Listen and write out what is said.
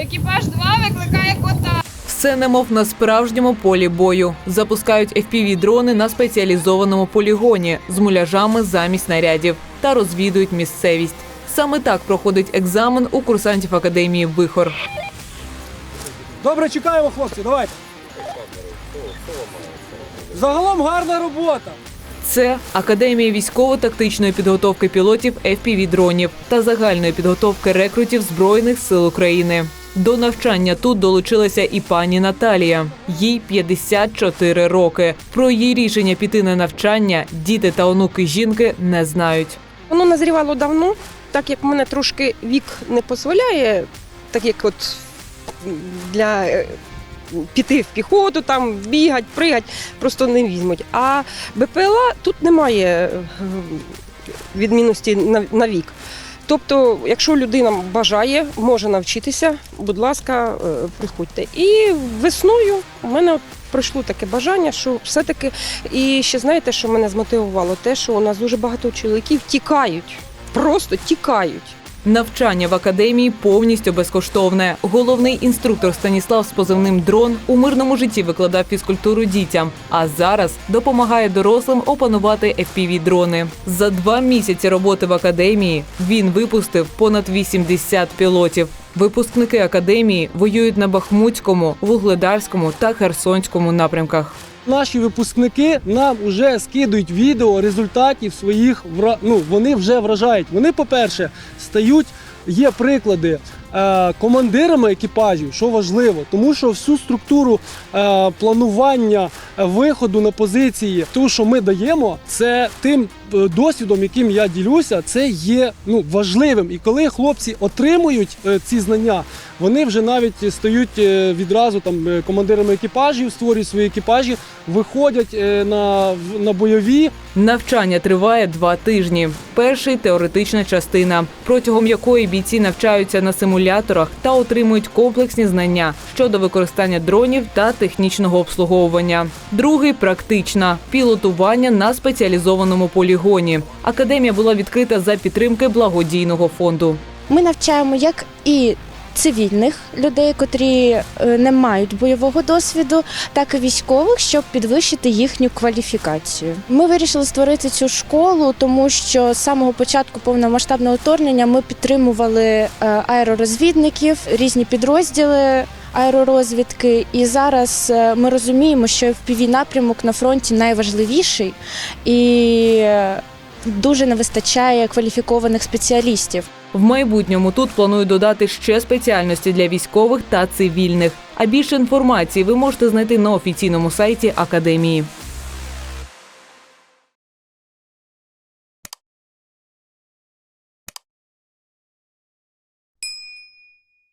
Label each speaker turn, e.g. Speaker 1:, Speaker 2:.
Speaker 1: Екіпаж 2 викликає кота.
Speaker 2: Все немов на справжньому полі бою. Запускають FPV-дрони на спеціалізованому полігоні з муляжами замість снарядів та розвідують місцевість. Саме так проходить екзамен у курсантів академії Вихор.
Speaker 3: Добре, чекаємо, хлопці, давайте. Загалом гарна робота.
Speaker 2: Це Академія військово-тактичної підготовки пілотів FPV-дронів та загальної підготовки рекрутів Збройних сил України. До навчання тут долучилася і пані Наталія. Їй 54 роки. Про її рішення піти на навчання діти та онуки жінки не знають.
Speaker 4: Воно назрівало давно, так як мене трошки вік не дозволяє, так як от для е, піти в піхоту, там бігати, пригати, просто не візьмуть. А БПЛА тут немає е, відмінності на, на вік. Тобто, якщо людина бажає, може навчитися, будь ласка, е, приходьте. І весною у мене пройшло таке бажання, що все-таки, і ще знаєте, що мене змотивувало? Те, що у нас дуже багато чоловіків тікають, просто тікають.
Speaker 2: Навчання в академії повністю безкоштовне. Головний інструктор Станіслав з позивним дрон у мирному житті викладав фізкультуру дітям, а зараз допомагає дорослим опанувати FPV-дрони. За два місяці роботи в академії він випустив понад 80 пілотів. Випускники академії воюють на Бахмутському, Вугледарському та Херсонському напрямках.
Speaker 3: Наші випускники нам вже скидують відео результатів своїх ну, вони вже вражають. Вони, по-перше, стають, є приклади е, командирами екіпажів, що важливо, тому що всю структуру е, планування е, виходу на позиції, ту, що ми даємо, це тим досвідом, яким я ділюся, це є ну, важливим. І коли хлопці отримують е, ці знання, вони вже навіть стають е, відразу там е, командирами екіпажів, створюють свої екіпажі, виходять е, на, на бойові.
Speaker 2: Навчання триває два тижні. Перший теоретична частина, протягом якої бійці навчаються на симуляторах та отримують комплексні знання щодо використання дронів та технічного обслуговування. Другий практична пілотування на спеціалізованому полігоні. Академія була відкрита за підтримки благодійного фонду.
Speaker 5: Ми навчаємо як і цивільних людей, котрі е, не мають бойового досвіду, так і військових, щоб підвищити їхню кваліфікацію. Ми вирішили створити цю школу, тому що з самого початку повномасштабного вторгнення ми підтримували е, аеророзвідників, різні підрозділи. Аеророзвідки, і зараз е, ми розуміємо, що fpv напрямок на фронті найважливіший, і е, дуже не вистачає кваліфікованих спеціалістів.
Speaker 2: В майбутньому тут планують додати ще спеціальності для військових та цивільних. А більше інформації ви можете знайти на офіційному сайті академії.